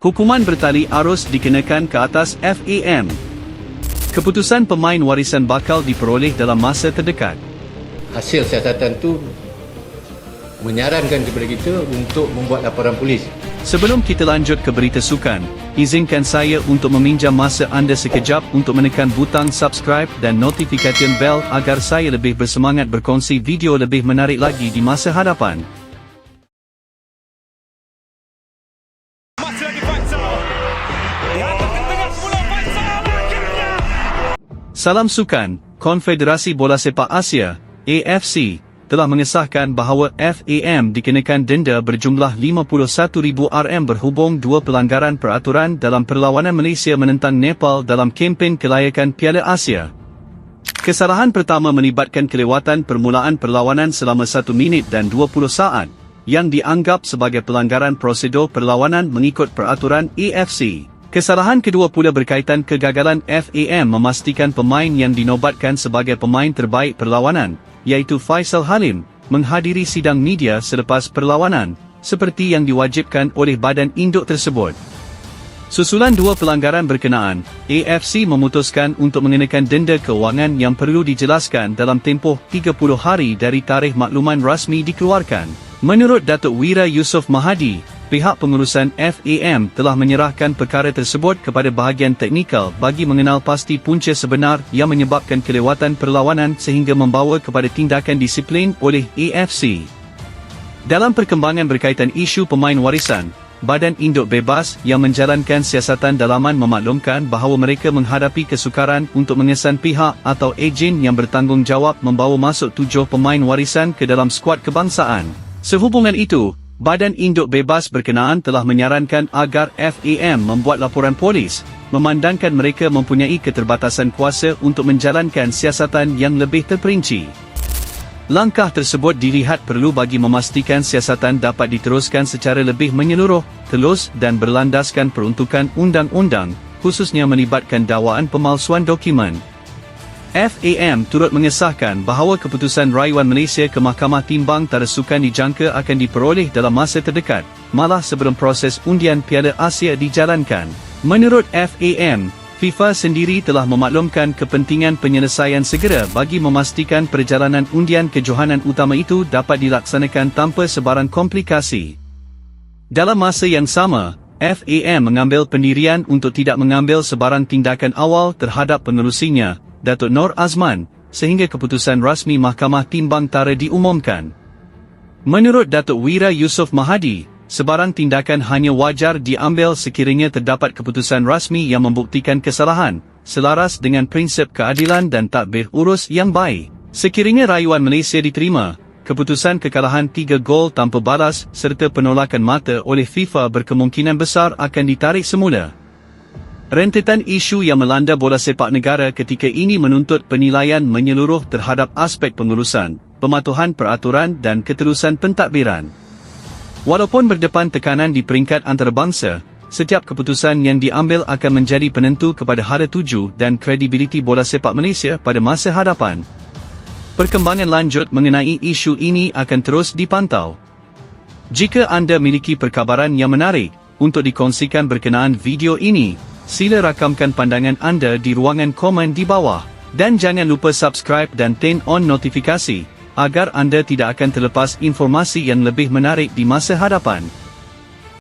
Hukuman bertali arus dikenakan ke atas FAM. Keputusan pemain warisan bakal diperoleh dalam masa terdekat. hasil siasatan tu menyarankan kepada kita untuk membuat laporan polis. Sebelum kita lanjut ke berita sukan, izinkan saya untuk meminjam masa anda sekejap untuk menekan butang subscribe dan notification bell agar saya lebih bersemangat berkongsi video lebih menarik lagi di masa hadapan. Salam Sukan, Konfederasi Bola Sepak Asia, AFC, telah mengesahkan bahawa FAM dikenakan denda berjumlah 51,000 RM berhubung dua pelanggaran peraturan dalam perlawanan Malaysia menentang Nepal dalam kempen kelayakan Piala Asia. Kesalahan pertama melibatkan kelewatan permulaan perlawanan selama 1 minit dan 20 saat, yang dianggap sebagai pelanggaran prosedur perlawanan mengikut peraturan AFC. Kesalahan kedua pula berkaitan kegagalan FAM memastikan pemain yang dinobatkan sebagai pemain terbaik perlawanan, iaitu Faisal Halim, menghadiri sidang media selepas perlawanan, seperti yang diwajibkan oleh badan induk tersebut. Susulan dua pelanggaran berkenaan, AFC memutuskan untuk mengenakan denda kewangan yang perlu dijelaskan dalam tempoh 30 hari dari tarikh makluman rasmi dikeluarkan. Menurut Datuk Wira Yusof Mahadi, pihak pengurusan FAM telah menyerahkan perkara tersebut kepada bahagian teknikal bagi mengenal pasti punca sebenar yang menyebabkan kelewatan perlawanan sehingga membawa kepada tindakan disiplin oleh AFC. Dalam perkembangan berkaitan isu pemain warisan, Badan Induk Bebas yang menjalankan siasatan dalaman memaklumkan bahawa mereka menghadapi kesukaran untuk mengesan pihak atau ejen yang bertanggungjawab membawa masuk tujuh pemain warisan ke dalam skuad kebangsaan. Sehubungan itu, Badan Induk Bebas berkenaan telah menyarankan agar FAM membuat laporan polis, memandangkan mereka mempunyai keterbatasan kuasa untuk menjalankan siasatan yang lebih terperinci. Langkah tersebut dilihat perlu bagi memastikan siasatan dapat diteruskan secara lebih menyeluruh, telus dan berlandaskan peruntukan undang-undang, khususnya melibatkan dakwaan pemalsuan dokumen. FAM turut mengesahkan bahawa keputusan rayuan Malaysia ke Mahkamah Timbang Tara Sukan dijangka akan diperoleh dalam masa terdekat, malah sebelum proses undian Piala Asia dijalankan. Menurut FAM, FIFA sendiri telah memaklumkan kepentingan penyelesaian segera bagi memastikan perjalanan undian kejohanan utama itu dapat dilaksanakan tanpa sebarang komplikasi. Dalam masa yang sama, FAM mengambil pendirian untuk tidak mengambil sebarang tindakan awal terhadap penerusinya, Datuk Nor Azman, sehingga keputusan rasmi Mahkamah Timbang Tara diumumkan. Menurut Datuk Wira Yusof Mahadi, sebarang tindakan hanya wajar diambil sekiranya terdapat keputusan rasmi yang membuktikan kesalahan, selaras dengan prinsip keadilan dan takbir urus yang baik. Sekiranya rayuan Malaysia diterima, keputusan kekalahan 3 gol tanpa balas serta penolakan mata oleh FIFA berkemungkinan besar akan ditarik semula. Rentetan isu yang melanda bola sepak negara ketika ini menuntut penilaian menyeluruh terhadap aspek pengurusan, pematuhan peraturan dan keterusan pentadbiran. Walaupun berdepan tekanan di peringkat antarabangsa, setiap keputusan yang diambil akan menjadi penentu kepada hara tuju dan kredibiliti bola sepak Malaysia pada masa hadapan. Perkembangan lanjut mengenai isu ini akan terus dipantau. Jika anda miliki perkabaran yang menarik untuk dikongsikan berkenaan video ini, sila rakamkan pandangan anda di ruangan komen di bawah. Dan jangan lupa subscribe dan turn on notifikasi, agar anda tidak akan terlepas informasi yang lebih menarik di masa hadapan.